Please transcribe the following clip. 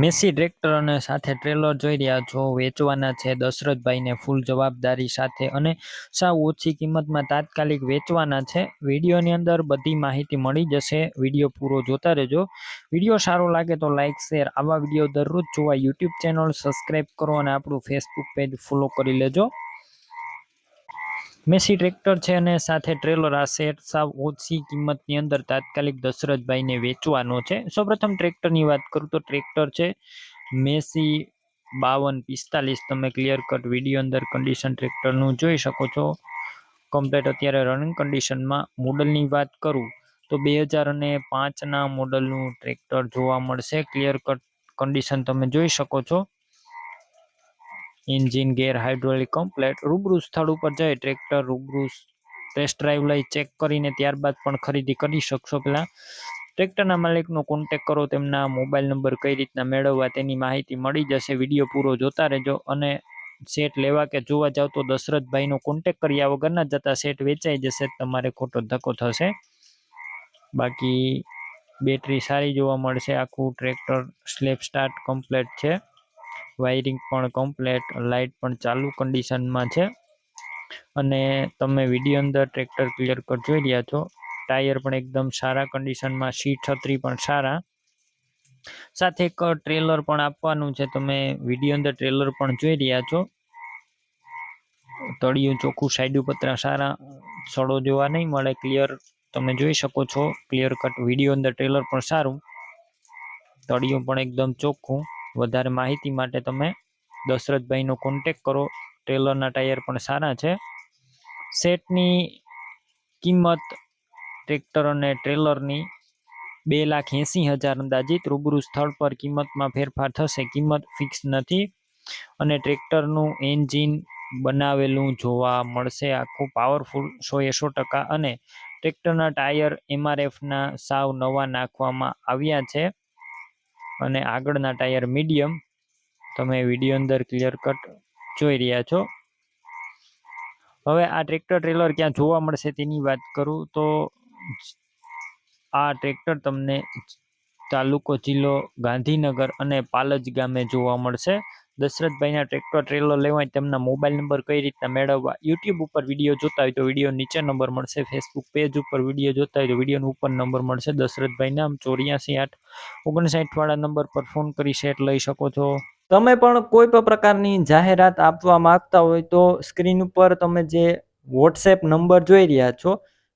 Massey tractor અને સાથે trailer જોઈ રહ્યા છો. વેચવાના છે દશરથભાઈને ફૂલ જવાબદારી સાથે અને સાવ ઓછી કિંમતમાં તાત્કાલિક વેચવાના છે. વિડીયોની અંદર બધી માહિતી મળી જશે. વીડિયો પૂરો જોતા રહેજો. વીડિયો સારો લાગે તો લાઇક શેર આવા વીડિયો દરરોજ જોવા યુટ્યુબ ચેનલ સબસ્ક્રાઈબ કરો અને આપણું ફેસબુક પેજ ફોલો કરી લેજો. મેસી ટ્રેક્ટર છે અને સાથે ટ્રેલર આ સેટ સાવ ઓછી કિંમતની અંદર તાત્કાલિક દશરથભાઈને વેચવાનો છે. સૌપ્રથમ ટ્રેક્ટરની વાત કરું તો ટ્રેક્ટર છે મેસી બાવન પિસ્તાલીસ. તમે ક્લિયર કટ વીડિયો અંદર કન્ડિશન ટ્રેક્ટરનું જોઈ શકો છો. કમ્પ્લેટ અત્યારે રનિંગ કન્ડિશનમાં મોડલની વાત કરું તો બે હજાર અને પાંચના મોડલનું ટ્રેક્ટર જોવા મળશે. ક્લિયર કટ કન્ડિશન તમે જોઈ શકો છો. Engine, gear hydraulic complete. રૂબરૂ સ્થળ ઉપર જઈ ટ્રેક્ટર રૂબરૂ ટેસ્ટ ડ્રાઈવ લઈ ચેક કરીને ત્યારબાદ પણ ખરીદી કરી શકશો પહેલાં ટ્રેક્ટરના માલિકનો કોન્ટેક કરો, તેમના મોબાઈલ નંબર કઈ રીતના મેળવવા તેની માહિતી મળી જશે. વીડિયો પૂરો જોતા રહેજો અને સેટ લેવા કે જોવા જાવ તો દશરથભાઈનો કોન્ટેક કર્યા વગરના જતા સેટ વેચાઈ જશે. તમારે ખોટો ધક્કો થશે. બાકી બેટરી સારી જોવા મળશે. આખું ટ્રેક્ટર સ્લેપ સ્ટાર્ટ કમ્પ્લેટ છે. વાયરિંગ પણ કમ્પ્લેટ, લાઇટ પણ ચાલુ કન્ડિશનમાં છે. અને તમે વીડિયો અંદર ટ્રેક્ટર ક્લિયર કટ જોઈ રહ્યા છો. ટાયર પણ એકદમ સારા કન્ડિશનમાં સીટ છત્રી પણ સારા. સાથે એક ટ્રેલર પણ આપવાનું છે. તમે વીડિયો અંદર ટ્રેલર પણ જોઈ રહ્યા છો. તળિયું ચોખ્ખું સાઈડ પતરા સારા સડો જોવા નહીં મળે. ક્લિયર તમે જોઈ શકો છો. ક્લિયર કટ વીડિયો અંદર ટ્રેલર પણ સારું. તળિયું પણ એકદમ ચોખ્ખું. વધારે માહિતી માટે તમે દશરથભાઈનો કોન્ટેક કરો. ટ્રેલરના ટાયર પણ સારા છે. સેટની કિંમત ટ્રેક્ટર અને ટ્રેલરની બે લાખ એંસી હજાર અંદાજિત. રૂબરૂ સ્થળ પર કિંમતમાં ફેરફાર થશે. કિંમત ફિક્સ નથી. અને ટ્રેક્ટરનું એન્જિન બનાવેલું જોવા મળશે. આખું પાવરફુલ સો એ ટકા. અને ટ્રેક્ટરના ટાયર એમઆરએફના સાવ નવા નાખવામાં આવ્યા છે. અને આગળના ટાયર મીડિયમ. તમે વીડિયો અંદર ક્લિયર કટ જોઈ રહ્યા છો. હવે આ ટ્રેક્ટર ટ્રેલર ક્યાં જોવા મળશે તેની વાત કરું તો આ ટ્રેક્ટર તમને તાલુકો જિલ્લો ગાંધીનગર અને પાલજ ગામે જોવા મળશે. દશરથભાઈના ટ્રેક્ટર ટ્રેલર લેવાય તેમના મોબાઈલ નંબર કઈ રીતના મેળવવા? યુટ્યુબ ઉપર વીડિયો જોતા હોય તો વીડિયો નીચે નંબર મળશે. ફેસબુક પેજ ઉપર વીડિયો જોતા હોય તો વિડીયોનો ઉપર નંબર મળશે. દશરથભાઈ નામ ચોર્યાસી આઠ ઓગણસાઠવાળા નંબર પર ફોન કરી સેટ લઈ શકો છો. તમે પણ કોઈ પણ પ્રકારની જાહેરાત આપવા માંગતા હોય તો સ્ક્રીન ઉપર તમે જે વોટ્સએપ નંબર જોઈ રહ્યા છો